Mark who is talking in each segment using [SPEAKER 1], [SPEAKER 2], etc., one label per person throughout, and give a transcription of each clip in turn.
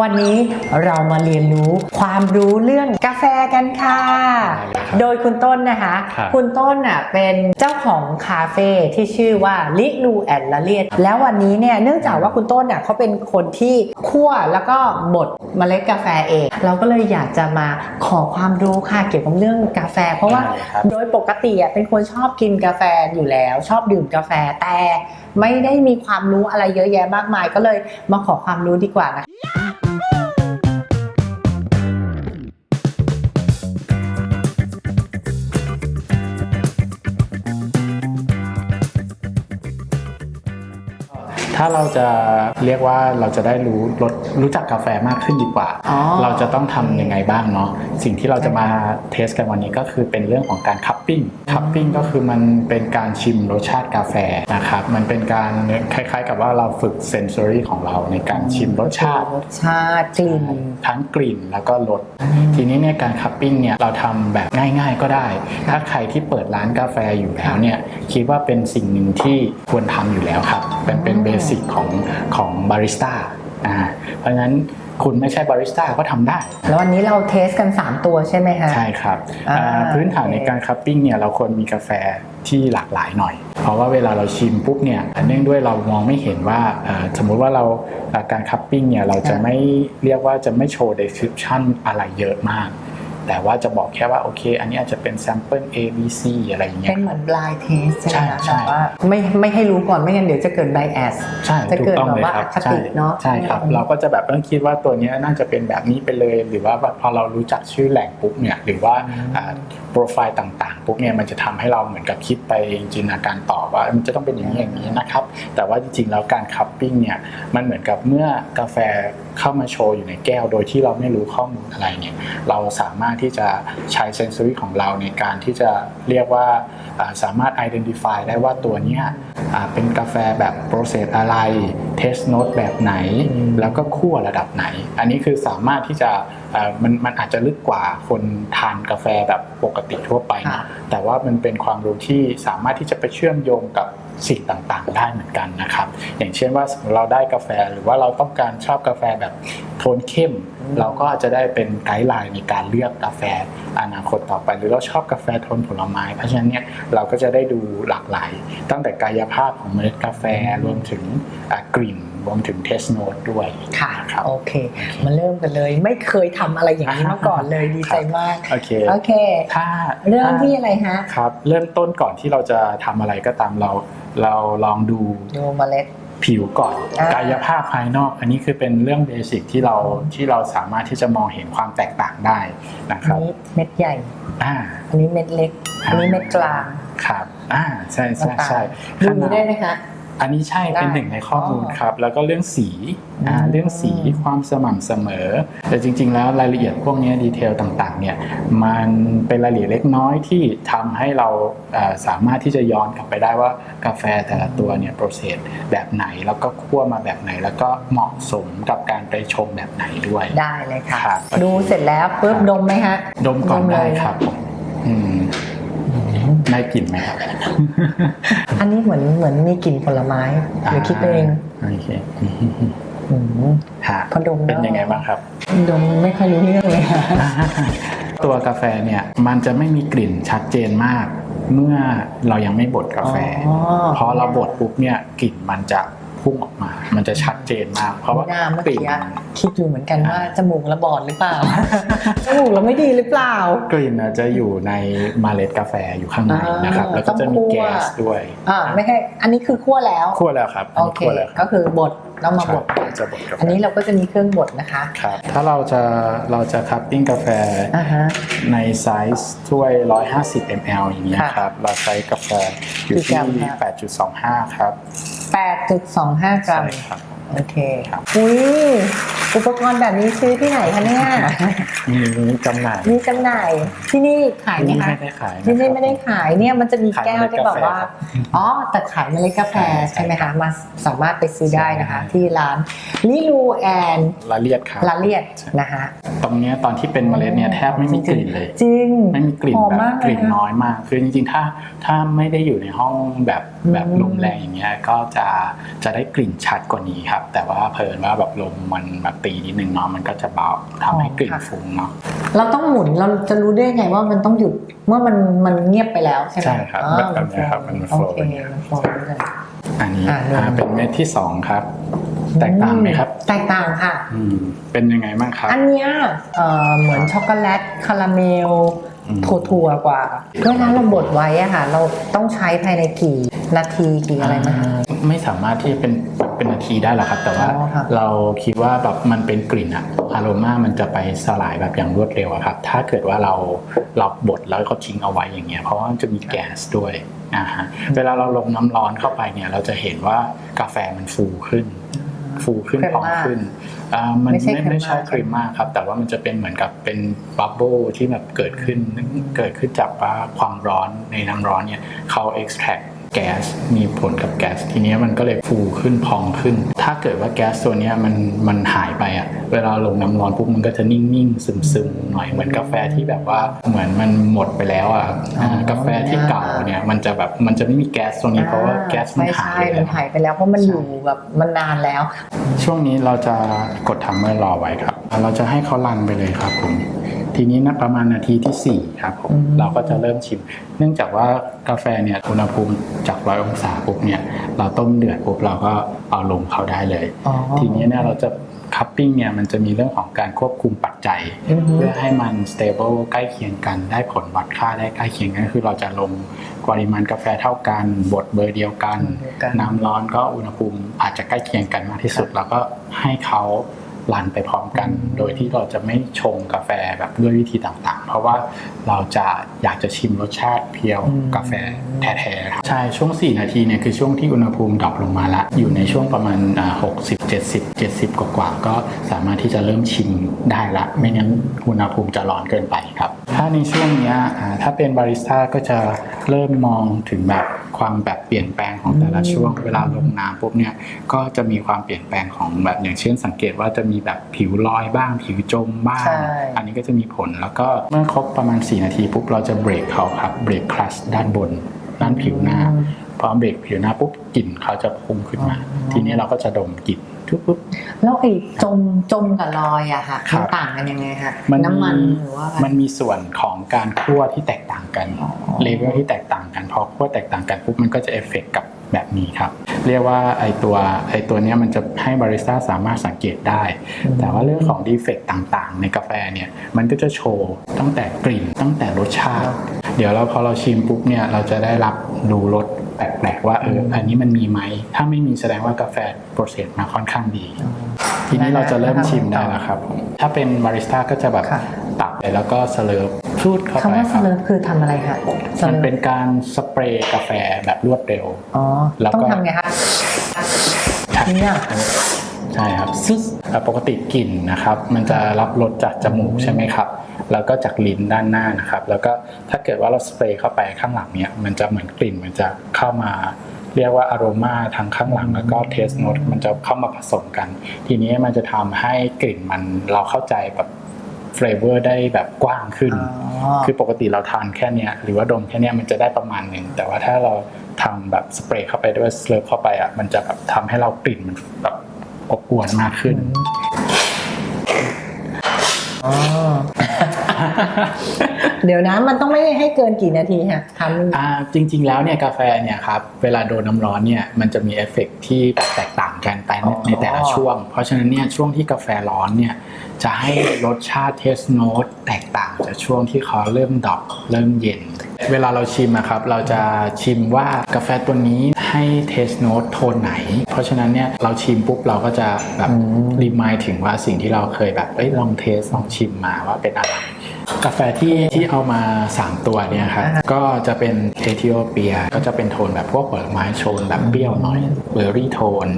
[SPEAKER 1] วันนี้เรามาเรียนรู้ความรู้เรื่องกาแฟกันค่ะ
[SPEAKER 2] ได้เลยครับ
[SPEAKER 1] โดยคุณต้นนะคะ
[SPEAKER 2] ครับ
[SPEAKER 1] คุณต้นอะเป็นเจ้าของคาเฟ่ที่ชื่อว่าลิลูแอนละเลียดแล้ววันนี้เนี่ยเนื่องจากว่าคุณต้นอะเขาเป็นคนที่คั่วแล้วก็บดเมล็ดกาแฟเอง เราก็เลยอยากจะมาขอความรู้ค่ะเกี่ยวกับเรื่องกาแฟ เพราะว่า
[SPEAKER 2] ได้ครับ
[SPEAKER 1] โดยปกติอะเป็นคนชอบกินกาแฟอยู่แล้วชอบดื่มกาแฟแต่ไม่ได้มีความรู้อะไรเยอะแยะมากมายก็เลยมาขอความรู้ดีกว่านะคะ
[SPEAKER 2] ถ้าเราจะเรียกว่าเราจะได้รู้รสรู้จักกาแฟมากขึ้นดีกว่า
[SPEAKER 1] อ๋อ
[SPEAKER 2] เราจะต้องทำยังไงบ้างเนาะสิ่งที่เราจะมาเทสกันวันนี้ก็คือเป็นเรื่องของการคัพปิ้งคัพปิ้งก็คือมันเป็นการชิมรสชาติกาแฟนะครับมันเป็นการคล้ายๆ กับว่าเราฝึกเซนซอรี่ของเราในการชิมรสชาติ
[SPEAKER 1] รสชาติกลิ่น
[SPEAKER 2] ทั้งกลิ่นแล้วก็รสทีนี้เนี่ยการคัพปิ้งเนี่ยเราทำแบบง่ายๆก็ได้ ถ้าใครที่เปิดร้านกาแฟอยู่แล้วเนี่ยคิดว่าเป็นสิ่งหนึ่งที่ควรทำอยู่แล้วครับ เป็นเป็นเบสิกของของบาริสต้าอ่าเพราะฉะนั้นคุณไม่ใช่บาริสต้าก็ทำได้
[SPEAKER 1] แล้ววันนี้เราเทสกัน 3 ตัวใช่ไหมคะ
[SPEAKER 2] ใช่ครับ
[SPEAKER 1] อ่า
[SPEAKER 2] อ่าพื้นฐานในการคัพปิ้งเนี่ยเราควรมีกาแฟที่หลากหลายหน่อย เพราะว่าเวลาเราชิมปุ๊บเนี่ยเนื่องด้วยเรามองไม่เห็นว่าเอ่อสมมุติว่าเราอ่าการคัพปิ้งเนี่ยเราจะไม่เรียกว่าจะไม่โชว์ description อะไรเยอะมาก แต่ว่าจะบอกแค่ว่าโอเค อันนี้อาจจะเป็น sample A B C อะไรอย่างเงี้
[SPEAKER 1] เป็
[SPEAKER 2] ย
[SPEAKER 1] นเหมือน blind test ใช่ไหมคะ
[SPEAKER 2] ใช่ใช่
[SPEAKER 1] แบบว่าไม่ไม่ให้รู้ก่อนไม่งั้นเดี๋ยวจะเกิด bias
[SPEAKER 2] ใช่
[SPEAKER 1] จะ
[SPEAKER 2] ถู
[SPEAKER 1] เกิ
[SPEAKER 2] ก
[SPEAKER 1] ด
[SPEAKER 2] ต้อง
[SPEAKER 1] แบบ
[SPEAKER 2] เลย
[SPEAKER 1] ว่า
[SPEAKER 2] ครั
[SPEAKER 1] อบคติเนาะ
[SPEAKER 2] ใช่ครับ เราก็จะแบบต้องคิดว่าตัวเนี้ยน่าจะเป็นแบบนี้ไปเลย หรือว่าพอเรารู้จักชื่อแหล่งปุ๊บเนี่ยหรือว่าโปรไฟล์ต่างๆปุ๊บเนี่ยมันจะทำให้เราเหมือนกับคิดไปจินตนาการต่อว่ามันจะต้องเป็นอย่างนี้อย่างนี้นะครับแต่ว่าจริงๆแล้วการคัพปิ้งเนี่ยมันเหมือนกับเมื่อกาแฟ เข้ามาโชว์อยู่ในแก้ว โดยที่เราไม่รู้ข้อมูลอะไรเนี่ยเราสามารถที่จะใช้เซนซอรี่ของเราในการที่จะเรียกว่าอ่าสามารถ identify ได้ว่าตัวเนี้ยอ่าเป็นกาแฟแบบ process อะไร test note แบบไหน แล้วก็คั่วระดับไหน อันนี้คือสามารถที่จะอ่ามันมันอาจจะลึกกว่าคนทานกาแฟแบบปกติทั่วไปนะ
[SPEAKER 1] ค่ะ
[SPEAKER 2] แต่ว่ามันเป็นความรู้ที่สามารถที่จะไปเชื่อมโยงกับ สิ่งต่างๆ ได้เหมือนกันนะครับ อย่างเช่นว่าสมมติเราได้กาแฟหรือว่าเราต้องการชอบกาแฟแบบโทนเข้ม เราก็อาจจะได้เป็นไกด์ไลน์ในการเลือกกาแฟอนาคตต่อไป หรือเราชอบกาแฟโทนผลไม้ เพราะฉะนั้นเนี่ยเราก็จะได้ดูหลากหลาย ตั้งแต่กายภาพของเมล็ดกาแฟรวมถึงกลิ่น รวมถึงเทสโนดด้วย
[SPEAKER 1] ค่ะ
[SPEAKER 2] นะครับ
[SPEAKER 1] โอเค มาเริ่มกันเลย ไม่เคยทำอะไรอย่างนี้มาก่อนเลยดีใจมาก
[SPEAKER 2] โอเค
[SPEAKER 1] โอเค
[SPEAKER 2] ถ้า
[SPEAKER 1] เริ่มที่
[SPEAKER 2] ถ้า
[SPEAKER 1] อะไรฮะ
[SPEAKER 2] ครับ เริ่มต้นก่อนที่เราจะทำอะไรก็ตามเรา เราลองดู
[SPEAKER 1] ดูเมล็ด
[SPEAKER 2] ผิวก่อน
[SPEAKER 1] อ่าก
[SPEAKER 2] กายภาพภายนอก อันนี้คือเป็นเรื่องเบสิกที่เราที่เราสามารถที่จะมองเห็นความแตกต่างได้นะค
[SPEAKER 1] อัน
[SPEAKER 2] รับ
[SPEAKER 1] นี้เม็ดใหญ่
[SPEAKER 2] อ่า
[SPEAKER 1] อันนี้เม็ดเล็ก อันนี้เม็ดกลาง
[SPEAKER 2] ครับอ่าใช่ใช่ใช่
[SPEAKER 1] ดู
[SPEAKER 2] ขนาด
[SPEAKER 1] ได้ไหมคะ
[SPEAKER 2] อันนี้ใช่เป็น
[SPEAKER 1] ได้
[SPEAKER 2] หนึ่งในข้อมูล
[SPEAKER 1] อ๋อ
[SPEAKER 2] ครับ แล้วก็เรื่องสีอ่า
[SPEAKER 1] อืม
[SPEAKER 2] เรื่องสีความสม่ำเสมอ แต่จริง ๆ แล้วรายละเอียดพวกนี้ดีเทลต่างๆเนี่ยมันเป็นรายละเอียดเล็กน้อยที่ทำให้เราเอ่อสามารถที่จะย้อนกลับไปได้ว่ากาแฟแต่ละตัวเนี่ยโปรเซสแบบไหนแล้วก็คั่วมาแบบไหน แล้วก็เหมาะสมกับการไปชงแบบไหนด้วย
[SPEAKER 1] ได้เลยค่ะ
[SPEAKER 2] ครับ
[SPEAKER 1] ดูเสร็จแล้วปุ๊บดมไหมฮะ
[SPEAKER 2] ดมก่อน
[SPEAKER 1] เลย
[SPEAKER 2] ได้ครับผมอืม ได้กลิ่นไหมครับ
[SPEAKER 1] อันนี้เหมือนเหมือนมีกลิ่นผลไม้หรือคิดไปเอง
[SPEAKER 2] โอเค
[SPEAKER 1] อืม
[SPEAKER 2] ฮะ
[SPEAKER 1] พอดมแล้ว
[SPEAKER 2] เป็นยังไงบ้างครับ
[SPEAKER 1] ดมไม่ค่อยรู้เรื่องเลยค่ะ
[SPEAKER 2] ตัวกาแฟเนี่ยมันจะไม่มีกลิ่นชัดเจนมาก เมื่อเรายังไม่บดกาแฟ
[SPEAKER 1] อ๋อ
[SPEAKER 2] พอเราบดปุ๊บเนี่ยกลิ่นมันจะ พุ่งออกมา มันจะชัดเจนมาก เพราะว่า
[SPEAKER 1] หน้าเมื่อก
[SPEAKER 2] ลิ่น
[SPEAKER 1] กี้คิดอยู่เหมือนกันว่าจมูกเราบอดหรือเปล่า จมูกเราไม่ดีหรือเปล่า
[SPEAKER 2] กลิ่นน่ะจะอยู่ในเมล็ดกาแฟอยู่ข้างในนะครับ
[SPEAKER 1] อ่า
[SPEAKER 2] แล้วก็จะมี
[SPEAKER 1] ต้องคั่ว
[SPEAKER 2] แก๊สด้วย
[SPEAKER 1] อ่าไม่ใช่ อันนี้คือคั่วแล้ว
[SPEAKER 2] คั่วแล้วครับอัน
[SPEAKER 1] โอ
[SPEAKER 2] นี้
[SPEAKER 1] เค
[SPEAKER 2] คั่วแล้วครับ
[SPEAKER 1] ก็คือบด แล้วมาบด
[SPEAKER 2] ใช่จะบดกาแฟ
[SPEAKER 1] อันนี้เราก็จะมีเครื่องบดนะคะ
[SPEAKER 2] ครับถ้าเราจะเราจะคัพปิ้งกาแฟ
[SPEAKER 1] อ่าฮะ
[SPEAKER 2] ในไซส์ถ้วย 150 ml อย่างเงี้ย
[SPEAKER 1] ค่ะ
[SPEAKER 2] ครับเราใช้กาแฟอยู่
[SPEAKER 1] กี่กรัม
[SPEAKER 2] ที่
[SPEAKER 1] ครับ
[SPEAKER 2] 8.25 ครับ
[SPEAKER 1] 8.25 กรัม
[SPEAKER 2] ใช่ครับ
[SPEAKER 1] โอเค
[SPEAKER 2] ครับ
[SPEAKER 1] อุ้ยอุปกรณ์แบบนี้ซื้อที่ไหนคะเนี่ย
[SPEAKER 2] มีจำหน่าย
[SPEAKER 1] มีจำหน่ายที่นี่ขายไหม
[SPEAKER 2] ที่นี่
[SPEAKER 1] คะ
[SPEAKER 2] ไม่ได้ขายะ
[SPEAKER 1] ที่นี่
[SPEAKER 2] ครับ
[SPEAKER 1] ไม่ได้ขายเนี่ยมันจะมี
[SPEAKER 2] ขาย
[SPEAKER 1] แก้ว
[SPEAKER 2] เมล็ด
[SPEAKER 1] ที่แบบว่า
[SPEAKER 2] กาแฟครับ
[SPEAKER 1] อ๋อแต่ขายเมล็ดกาแฟ
[SPEAKER 2] ใช่
[SPEAKER 1] ใช่ไหมคะมาสามารถไปซื้อได้นะคะ
[SPEAKER 2] ใช่
[SPEAKER 1] ที่ร้านลิลูแอน
[SPEAKER 2] ละเลียดครับ
[SPEAKER 1] ลาเลียดนะคะ
[SPEAKER 2] ตรงเนี้ยตอนที่เป็นเมล็ดเนี่ยแทบไม่มีกลิ่นเลย
[SPEAKER 1] จริง
[SPEAKER 2] ไม่มีกลิ่น
[SPEAKER 1] หอม
[SPEAKER 2] แบบ
[SPEAKER 1] มาก
[SPEAKER 2] กลิ่น
[SPEAKER 1] เลยะ
[SPEAKER 2] น้อยมาก คือจริงๆถ้าถ้าไม่ได้อยู่ในห้องแบบ
[SPEAKER 1] อืม
[SPEAKER 2] แบบลมแรงอย่างเงี้ยก็จะจะได้กลิ่นชัดกว่านี้ครับแต่ว่าเพลินว่าแบบลมมันแบบตีนิดนึงเนาะมันก็จะเบาทำให้กลิ่น
[SPEAKER 1] ค่ะ
[SPEAKER 2] ฟุ้งเนาะ
[SPEAKER 1] เราต้องหมุนเราจะรู้ได้ไงว่ามันต้องหยุดเมื่อมันมันเงียบไปแล้วใช่ไหม
[SPEAKER 2] ใช่ครับ
[SPEAKER 1] อ๋อ
[SPEAKER 2] แบบแบบเนี้ยครับมัน
[SPEAKER 1] โอ
[SPEAKER 2] flow
[SPEAKER 1] เค
[SPEAKER 2] อย่างเงี้ย
[SPEAKER 1] มันโฟล์เลย
[SPEAKER 2] อันนี้
[SPEAKER 1] อ่า
[SPEAKER 2] อ่าเป็นเม็ดที่สองครับแตกต่างไหมครับ
[SPEAKER 1] แตกต่างค่ะ
[SPEAKER 2] อืมเป็นยังไงบ้างครับ
[SPEAKER 1] อันเนี้ยเอ่อเหมือนช็อกโกแลตคาราเมล
[SPEAKER 2] อืม
[SPEAKER 1] ถั่วๆกว่าเวลาเราบดไว้อะค่ะ เราต้องใช้ภายในกี่นาทีกี่อะไรไหมคะ
[SPEAKER 2] ไม่สามารถที่เป็นเป็นนาทีได้หรอกครับ แต่ว่า
[SPEAKER 1] อ๋อค่ะ
[SPEAKER 2] เราคิดว่าแบบมันเป็นกลิ่นอะอารมามันจะไปสลายแบบอย่างรวดเร็วอะครับ ถ้าเกิดว่าเราเราบดแล้วก็ทิ้งเอาไว้อย่างเงี้ยเพราะว่ามันจะมีแก๊สด้วยอ่าฮะเวลาเราลงน้ำร้อนเข้าไปเนี่ย เราจะเห็นว่ากาแฟมันฟูขึ้น ฟูขึ้น
[SPEAKER 1] เครม
[SPEAKER 2] พอง
[SPEAKER 1] มาก
[SPEAKER 2] ขึ้นอ่ามัน
[SPEAKER 1] ไม่ใช่
[SPEAKER 2] ไม่ไม่ใช่
[SPEAKER 1] เค
[SPEAKER 2] ค
[SPEAKER 1] ร
[SPEAKER 2] รี
[SPEAKER 1] ม
[SPEAKER 2] ม
[SPEAKER 1] มาก
[SPEAKER 2] มากครับ แต่ว่ามันจะเป็นเหมือนกับเป็นบับเบิลที่แบบเกิดขึ้นเกิดขึ้นจากว่าความร้อนในน้ำร้อนเนี่ยเขา extract แก๊สมีผลกับแก๊สทีเนี้ยมันก็เลยฟูขึ้นพองขึ้น ถ้าเกิดว่าแก๊สตัวเนี้ยมันมันหายไปอะเวลาลงน้ำร้อนปุ๊บมันก็จะนิ่งๆซึมๆหน่อยเหมือนกาแฟที่แบบว่าเหมือนมันหมดไปแล้วอะอ่ากาแฟที่เก่าเนี่ยมันจะแบบมันจะไม่มีแก๊สตรงนี้เพราะว่าแก๊สมัน
[SPEAKER 1] ไม่
[SPEAKER 2] หาย
[SPEAKER 1] ใช่
[SPEAKER 2] ไป
[SPEAKER 1] มั
[SPEAKER 2] แล้
[SPEAKER 1] น
[SPEAKER 2] ว
[SPEAKER 1] หายไปแล้วเพราะมันอยู่แบบมันนานแล้ว
[SPEAKER 2] ช่วงนี้เราจะกดทัมเมอร์รอไว้ครับ เราจะให้เขารันไปเลยครับผม ทีนี้นะประมาณนาทีที่ 4 ครับผม
[SPEAKER 1] อืม
[SPEAKER 2] เราก็จะเริ่มชิม เนื่องจากว่ากาแฟเนี่ยอุณหภูมิจากร้อยองศาปุ๊บเนี่ยเราต้มเดือดปุ๊บเราก็เอาลงเขาได้เลย
[SPEAKER 1] อ๋อ
[SPEAKER 2] ทีนี้เนี่ยเราจะคัพปิ้งเนี่ยมันจะมีเรื่องของการควบคุมปัจจัย
[SPEAKER 1] อือฮึ
[SPEAKER 2] เพื่อให้มัน stable ใกล้เคียงกันได้ผลวัดค่าได้ใกล้เคียงกันคือเราจะลงปริมาณกาแฟเท่ากันบดเบอร์เดียวกัน
[SPEAKER 1] เดียวกัน
[SPEAKER 2] น้ำร้อนก็อุณหภูมิอาจจะใกล้เคียงกันมากที่สุด แล้วก็ให้เขา รันไปพร้อมกัน โดยที่เราจะไม่ชงกาแฟแบบด้วยวิธีต่างๆ เพราะว่าเราจะอยากจะชิมรสชาติเพียว
[SPEAKER 1] อืม
[SPEAKER 2] กาแฟแท้ๆครับใช่ช่วง 4 นาทีเนี่ยคือช่วงที่อุณหภูมิดรอปลงมาละ อยู่ในช่วงประมาณอ่า60 70 70 กว่าๆก็สามารถที่จะเริ่มชิมได้ละ ไม่งั้นอุณหภูมิจะร้อนเกินไปครับ ถ้าในช่วงเนี้ยอ่าถ้าเป็นบาริสต้าก็จะเริ่มมองถึงแบบความแบบเปลี่ยนแปลงของแต่ละช่วงเวลาลงน้ำปุ๊บเนี่ยก็จะมีความเปลี่ยนแปลงของแบบอย่างเช่น สังเกตว่าจะมีแบบผิวลอยบ้าง ผิวจมบ้าง
[SPEAKER 1] ใช่
[SPEAKER 2] อันนี้ก็จะมีผลแล้วก็เมื่อครบประมาณ 4 นาทีปุ๊บเราจะเบรกเขาครับเบรกคลัชด้านบนด้านผิวหน้าพอเบรกผิวหน้าปุ๊บกลิ่นเขาจะพุ่งขึ้นมา ทีนี้เราก็จะดมกลิ่น ทุบปุ๊บ
[SPEAKER 1] แล้วไอ้จมจมกับลอยอะค่ะ
[SPEAKER 2] ครั
[SPEAKER 1] มัน
[SPEAKER 2] บ
[SPEAKER 1] ต่างกันยังไงคะ
[SPEAKER 2] มัน
[SPEAKER 1] น้ำมันหรือว่าอะไร
[SPEAKER 2] มันมีส่วนของการคั่วที่แตกต่างกัน
[SPEAKER 1] อ๋อ
[SPEAKER 2] เลเวลที่แตกต่างกันพอคั่วแตกต่างกันปุ๊บมันก็จะเอฟเฟกกับแบบนี้ครับ เรียกว่าไอตัวไอตัวเนี้ยมันจะให้บาริสต้าสามารถสังเกตได้ แต่ว่าเรื่องของดีเฟกต่างๆ ในกาแฟเนี่ยมันก็จะโชว์ตั้งแต่กลิ่นตั้งแต่รสชาติ เดี๋ยวเราพอเราชิมปุ๊บเนี่ยเราจะได้รับดูรส แปลกๆว่าเอออันนี้มันมีไหม ถ้าไม่มีแสดงว่ากาแฟโปรเซสมาค่อนข้างดี ทีนี้เราจะเริ่มชิมได้แล้วครับ ถ้าเป็นบาริสต้าก็จะแบบ
[SPEAKER 1] ค่ะ
[SPEAKER 2] ตักไปแล้วก็สเลิร์ฟพูดเข้าไป
[SPEAKER 1] คำว่า
[SPEAKER 2] ค
[SPEAKER 1] ส
[SPEAKER 2] รับ
[SPEAKER 1] เลิฟคือทำอะไรคะส
[SPEAKER 2] มัน
[SPEAKER 1] ลิฟ
[SPEAKER 2] เป็นการสเปรย์กาแฟแบบรวดเร็ว
[SPEAKER 1] อ๋อ
[SPEAKER 2] แล้วก็
[SPEAKER 1] ต้องทำไงคะเนี่ย
[SPEAKER 2] ใช่ครับซึ่งอ่าปกติกลิ่นนะครับ มันจะรับรสจากจมูกใช่ไหมครับ แล้วก็จากลิ้นด้านหน้านะครับ แล้วก็ถ้าเกิดว่าเราสเปรย์เข้าไปข้างหลังเนี่ยมันจะเหมือนกลิ่นมันจะเข้ามาเรียกว่าอารมาทางข้างหลังแล้วก็เทสโน e มันจะเข้ามาผสมกัน ทีนี้มันจะทำให้กลิ่นมันเราเข้าใจแบบเฟลเวอร์ได้แบบกว้างขึ้น
[SPEAKER 1] อ๋อ
[SPEAKER 2] คือปกติเราทานแค่เนี้ยหรือว่าดมแค่เนี้ยมันจะได้ประมาณหนึ่งแต่ว่าถ้าเราทำแบบสเปรย์เข้าไปด้วยสเลฟเข้าไปอะมันจะแบบทำให้เรากลิ่นมันแบบ อบอวนมากขึ้น
[SPEAKER 1] อ๋อเดี๋ยวนะมันต้องไม่ให้เกินกี่นาทีค่ะทำ
[SPEAKER 2] อ่าจริง ๆ แล้วเนี่ยกาแฟเนี่ยครับเวลาโดนน้ำร้อนเนี่ยมันจะมีเอฟเฟกต์ที่แบบแตกต่างกันไปใน
[SPEAKER 1] อ๋อ
[SPEAKER 2] ในแต่ละช่วง เพราะฉะนั้นเนี่ยช่วงที่กาแฟร้อนเนี่ยจะให้รสชาติเทสโนตแตกต่างจากช่วงที่เขาเริ่มดรอปเริ่มเย็น เวลาเราชิมอะครับเราจะชิมว่ากาแฟตัวนี้ ให้เทสโนตโทนไหน เพราะฉะนั้นเนี่ยเราชิมปุ๊บเราก็จะแบบ
[SPEAKER 1] อืม
[SPEAKER 2] รีมายถึงว่าสิ่งที่เราเคยแบบเอ้ยลองเทสลองชิมมาว่าเป็นอะไรกาแฟที่ที่เอามา 3 ตัวเนี่ยครับก็จะเป็นเอธิโอเปียก็จะเป็นโทนแบบพวกผลไม้โชนแบบเปรี้ยวหน่อยเบอร์รี่โทน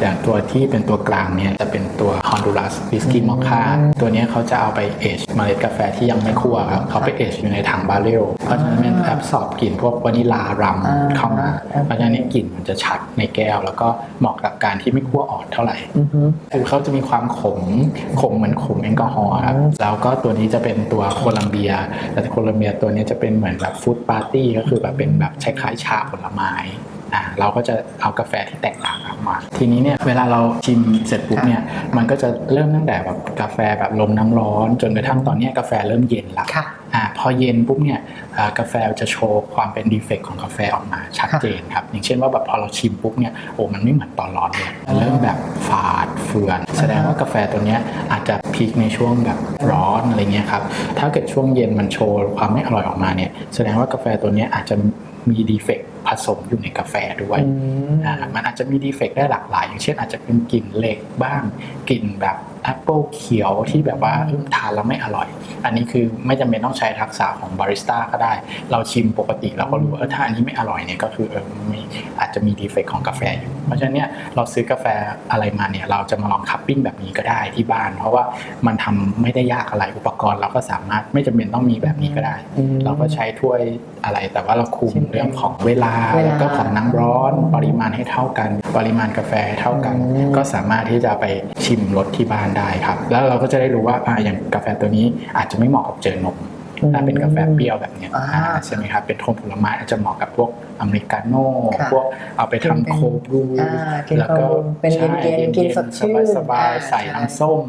[SPEAKER 2] อย่างตัวที่เป็นตัวกลางเนี่ยจะเป็นตัวฮอนดูรัสวิสกี้มอคค่าตัวเนี้ยเขาจะเอาไปเอชเมล็ดกาแฟที่ยังไม่คั่วครับเขาไปเอชอยู่ในถังบาเรลเพราะฉะนั้นมันแอบสอบกลิ่นพวกวานิลารัม
[SPEAKER 1] อ่า
[SPEAKER 2] เข้ามา
[SPEAKER 1] อ่า
[SPEAKER 2] เพราะฉะนั้นเนยกลิ่นมันจะชัดในแก้ว แล้วก็เหมาะกับการที่ไม่คั่วอ่อนเท่าไหร่
[SPEAKER 1] อือฮึ
[SPEAKER 2] คือเขาจะมีความขมขมเหมือนขมแอลกอฮอล์ครับ
[SPEAKER 1] อืม
[SPEAKER 2] แล้วก็ตัวนี้จะเป็นตัวโคลัมเบีย แต่โคลัมเบียตัวนี้จะเป็นเหมือนแบบฟู้ดปาร์ตี้ก็คือแบบเป็นแบบคล้ายๆชาผลไม้ อ่าเราก็จะเอากาแฟที่แตกต่างครับมา ทีนี้เนี่ยเวลาเราชิมเสร็จปุ๊บเนี่ยมันก็จะเริ่มตั้งแต่แบบกาแฟแบบลมน้ำร้อน จนกระทั่งตอนเนี้ยกาแฟเริ่มเย็นละ
[SPEAKER 1] ค่ะ
[SPEAKER 2] อ่าพอเย็นปุ๊บเนี่ยอ่ากาแฟจะโชว์ความเป็นดีเฟกต์ของกาแฟออกมาชัดเจนครับ อย่างเช่นว่าแบบพอเราชิมปุ๊บเนี่ยโอ้มันไม่เหมือนตอนร้อนเลยเริ่มแบบฝาดเฟือน แสดงว่ากาแฟตัวเนี้ยอาจจะพีคในช่วงแบบร้อนอะไรเงี้ยครับถ้าเกิดช่วงเย็นมันโชว์ความไม่อร่อยออกมาเนี่ยแสดงว่ากาแฟตัวเนี้ยอาจจะมีดีเฟกต์ผ สมอยู่ในกาแฟด้วย
[SPEAKER 1] อืม
[SPEAKER 2] อ่ามันอาจจะมีดีเฟกต์ได้หลากหลาย อย่างเช่นอาจจะเป็นกลิ่นเหล็กบ้างกลิ่นแบบ แอปเปิลเขียวที่แบบว่าเอิ่มทานแล้วไม่อร่อย อันนี้คือไม่จำเป็นต้องใช้ทักษะของบาริสต้าก็ได้ เราชิมปกติเราก็รู้ว่าเออถ้าอันนี้ไม่อร่อยเนี่ยก็คือเออมีอาจจะมีดีเฟกต์ของกาแฟอยู่ เพราะฉะนั้นเนี่ยเราซื้อกาแฟอะไรมาเนี่ยเราจะมาลองคัพปิ้งแบบนี้ก็ได้ที่บ้าน เพราะว่ามันทำไม่ได้ยากอะไรอุปกรณ์ เราก็สามารถไม่จำเป็นต้องมีแบบนี้ก็ได้
[SPEAKER 1] อืม
[SPEAKER 2] เราก็ใช้ถ้วยอะไรแต่ว่าเราคุม
[SPEAKER 1] เช่น
[SPEAKER 2] เรื่องของเวลา
[SPEAKER 1] เวลา
[SPEAKER 2] แล้วก็ของน้ำร้อนปริมาณให้เท่ากัน ปริมาณกาแฟให้เท่ากัน
[SPEAKER 1] อืม
[SPEAKER 2] ก็สามารถที่จะไปชิมรสที่บ้านได้ครับ แล้วเราก็จะได้รู้ว่าอ่าอย่างกาแฟตัวนี้อาจจะไม่เหมาะกับเจอนมถ้าเป็นกาแฟเปรี้ยวแบบเนี้ย
[SPEAKER 1] อ่า
[SPEAKER 2] อ่าใช่ไหมครับเป็นโทนผลไม้อาจจะเหมาะกับพวกอเมริกาโน่
[SPEAKER 1] ค่ะ
[SPEAKER 2] พวกเอาไปทำโคบรู
[SPEAKER 1] อ่ากิน
[SPEAKER 2] แล้วก็
[SPEAKER 1] โคบรูเป็น
[SPEAKER 2] ใช่
[SPEAKER 1] เย็นๆกินสดชื่น
[SPEAKER 2] สบาย
[SPEAKER 1] อ่า
[SPEAKER 2] ๆใส่
[SPEAKER 1] ใช่
[SPEAKER 2] น้ำส้ม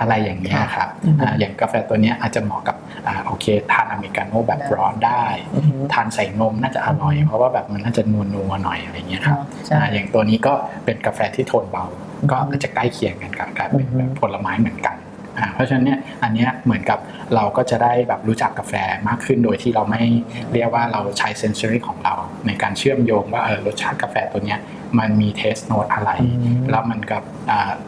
[SPEAKER 2] อะไรอย่างเงี้ยครับ
[SPEAKER 1] อือฮึ
[SPEAKER 2] อ่าอย่างกาแฟตัวเนี้ยอาจจะเหมาะกับอ่าโอเคทานอเมริกาโน่แบบร้อนได้
[SPEAKER 1] อือฮึ
[SPEAKER 2] ทานใส่นมน่าจะอร่อย เพราะว่าแบบมันน่าจะนัวนัวๆหน่อยอะไรเงี้ยครับ
[SPEAKER 1] อ๋อใช่
[SPEAKER 2] อ่าอย่างตัวนี้ก็เป็นกาแฟที่โทนเบา
[SPEAKER 1] อือฮึ
[SPEAKER 2] ก็อาจจะใกล้เคียงกันกับการเป็น
[SPEAKER 1] อือฮึ
[SPEAKER 2] แบบผลไม้เหมือนกันอ่าเพราะฉะนั้นเนี่ยอันเนี้ยเหมือนกับเราก็จะได้แบบรู้จักกาแฟมากขึ้นโดยที่เราไม่เรียกว่าเราใช้เซนซอรี่ของเรา ในการเชื่อมโยงว่าเออรสชาติกาแฟตัวเนี้ย มันมีเทสโนตอะไร
[SPEAKER 1] อืม
[SPEAKER 2] แล้วมันกับ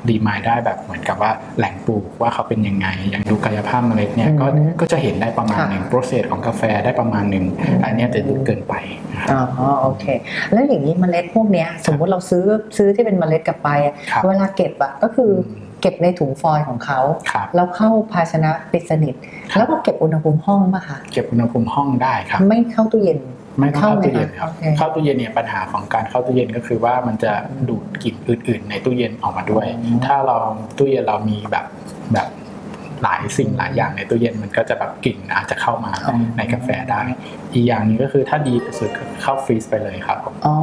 [SPEAKER 2] ดีมายได้แบบเหมือนกับว่าแหล่งปลูกว่าเขาเป็นยังไง อย่างดูกายภาพเมล็ดเนี่ยก็
[SPEAKER 1] อืม
[SPEAKER 2] ก็จะเห็นได้ประมาณ
[SPEAKER 1] ค่ะ
[SPEAKER 2] หนึ่งโปรเซสของกาแฟได้ประมาณหนึ่ง
[SPEAKER 1] อืม
[SPEAKER 2] อันเนี้ยจะลึกเกินไปนะครับ
[SPEAKER 1] อ๋อโอเค แล้วอย่างนี้เมล็ดพวกเนี้ยสมมุติเราซื้อซื้อที่เป็นเมล็ดกลับไปอะ
[SPEAKER 2] ครับ
[SPEAKER 1] เวลาเก็บอะก็คืออ
[SPEAKER 2] ม
[SPEAKER 1] เก็บในถุงฟอยล์ของเขา
[SPEAKER 2] ครับ
[SPEAKER 1] แล้วเข้าภาชนะปิดสนิท
[SPEAKER 2] ครับ
[SPEAKER 1] แล้วก็เก็บอุณหภูมิห้องมาค่ะ
[SPEAKER 2] เก็บอุณหภูมิห้องได้ครับ
[SPEAKER 1] ไม่เข้าตู้เย็น
[SPEAKER 2] ไม่ต้องเข้า
[SPEAKER 1] เข้าไหม
[SPEAKER 2] ตู้เย็นครับ
[SPEAKER 1] โอเค
[SPEAKER 2] เข้าตู้เย็นเนี่ยปัญหาของการเข้าตู้เย็นก็คือว่ามันจะดูดกลิ่นอื่น ๆ ในตู้เย็นออกมาด้วย
[SPEAKER 1] อืม
[SPEAKER 2] ถ้าเราตู้เย็นเรามีแบบแบบหลายสิ่งหลายอย่างในตู้เย็นมันก็จะแบบกลิ่นอาจจะเข้ามาในกาแฟได้ อีกอย่างหนึงก็คือถ้าดีที่สุดก็เข้าฟรีซไปเลยครับผม
[SPEAKER 1] อ๋อ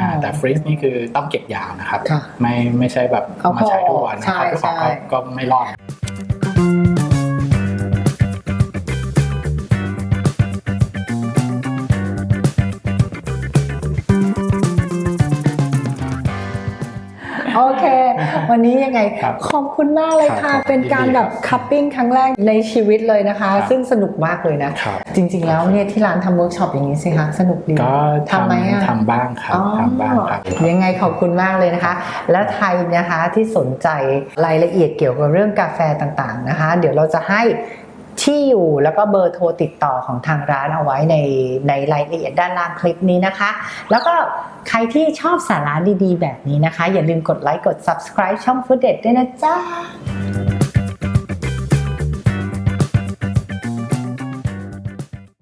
[SPEAKER 1] อ่า
[SPEAKER 2] แต่ฟรีซนี่คือต้องเก็บยาวนะครับ
[SPEAKER 1] ค่ะ
[SPEAKER 2] ไม่ไม่ใช่แบบ
[SPEAKER 1] เอา
[SPEAKER 2] มาใช้ทุกวันนะครับ
[SPEAKER 1] ใช่
[SPEAKER 2] ทุกของ
[SPEAKER 1] ใช่
[SPEAKER 2] ก็ก็ไม่รอด
[SPEAKER 1] วันนี้ยังไง
[SPEAKER 2] ครับ
[SPEAKER 1] ขอบคุณมากเลยค่ะ
[SPEAKER 2] ครับ
[SPEAKER 1] เป็นการแบบ
[SPEAKER 2] ยินดีครับ
[SPEAKER 1] คัพปิ้งครั้งแรกในชีวิตเลยนะคะ
[SPEAKER 2] ครับ
[SPEAKER 1] ซึ่งสนุกมากเลยนะ
[SPEAKER 2] ครับ
[SPEAKER 1] จริง ๆ แล้วเนี่ยที่ร้านทำเวิร์กช็อปอย่างนี้สิคะสนุกดี
[SPEAKER 2] ก็
[SPEAKER 1] ทำไหมอะ
[SPEAKER 2] ทำบ้างครับ
[SPEAKER 1] อ๋อ
[SPEAKER 2] ทำบ้างครับ
[SPEAKER 1] ยังไงขอบคุณมากเลยนะคะ และใครนะคะที่สนใจรายละเอียดเกี่ยวกับเรื่องกาแฟต่างๆนะคะ เดี๋ยวเราจะให้ ที่อยู่แล้วก็เบอร์โทรติดต่อของทางร้านเอาไว้ในในรายละเอียดด้านล่างคลิปนี้นะคะ แล้วก็ใครที่ชอบสาระดีๆ แบบนี้นะคะ อย่าลืมกดไลค์กด subscribe ช่อง Food เด็ดด้วยนะจ๊ะ